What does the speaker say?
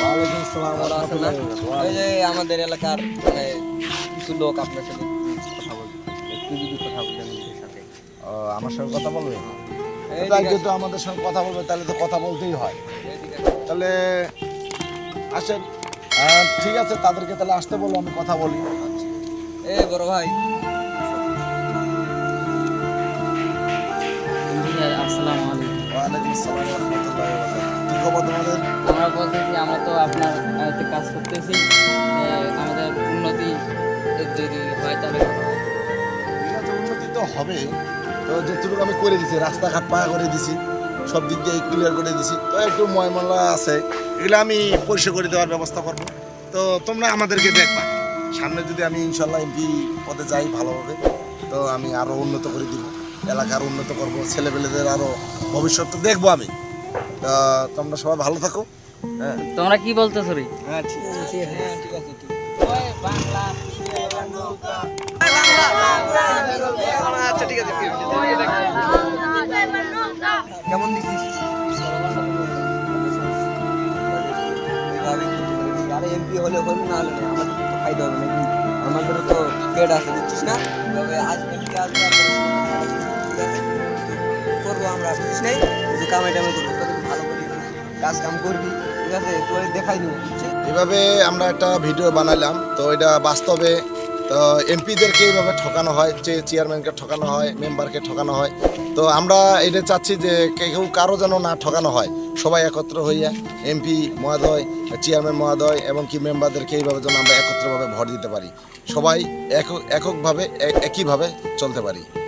ওয়ালাইকুম আসসালাম ভালো আছেন না? ওই যে আমাদের এলাকার মানে কিছু লোক আপনার সাথে কথা বলবে একটু যদি কথা বলেন সাথে। আমার সঙ্গে কথা বলবে? তাই যেহেতু আমাদের সঙ্গে কথা বলবে তাহলে তো কথা বলতেই হয়। তাহলে আসেন। ঠিক আছে তাদেরকে তাহলে আসতে বলো আমি কথা বলি। এই বড় ভাই। আসসালামু আলাইকুম। ওয়ালাইকুম আসসালাম রহমতুল্লাহ কি খবর তোমাদের? আপনার কাজ করতেছি। আমাদের উন্নতি যদি হয় তাহলে উন্নতি তো হবে তো যেটুকু আমি করে দিছি, রাস্তাঘাট পাকা করে দিছি, সব দিক দিয়ে ক্লিয়ার করে দিছি। তো একটু ময়মলা আছে, এগুলো আমি পরিষ্কার করে দেওয়ার ব্যবস্থা করব। তো তোমরা আমাদেরকে দেখবা। সামনে যদি আমি ইনশাল্লাহ এমপি পদে যাই ভালোভাবে, তো আমি আরও উন্নত করে দিব। এলাকার উন্নত করব, ছেলেপেলেদের আরও ভবিষ্যৎ তো দেখব আমি। তোমরা সবাই ভালো থাকো। তোমরা কি বলতেছো রে? হ্যাঁ ঠিক আছে। হ্যাঁ ঠিক আছে ঠিক আচ্ছা ঠিক আছে কেমন দিছিস? আরে এমপি হলে হল না হলে আমাদের তো ফায়দা হবে নাকি? আমাদেরও তো পেট আছে বুঝছিস না? তবে আজকে কি আসবে করব। আমরা বুঝছিস নাই? কামাই টামাই করব ভালো করে কাজ কাম করবি। এভাবে আমরা একটা ভিডিও বানালাম তো এটা বাস্তবে, তো এমপিদেরকে এইভাবে ঠকানো হয়, যে চেয়ারম্যানকে ঠকানো হয় মেম্বারকে ঠকানো হয়। তো আমরা এটা চাচ্ছি যে কেউ কারও যেন না ঠকানো হয়। সবাই একত্র হইয়া এমপি মহোদয় চেয়ারম্যান মহোদয় এবং কি মেম্বারদেরকে এইভাবে যেন আমরা একত্রভাবে ভোট দিতে পারি। সবাই এক এককভাবে এক- একইভাবে চলতে পারি।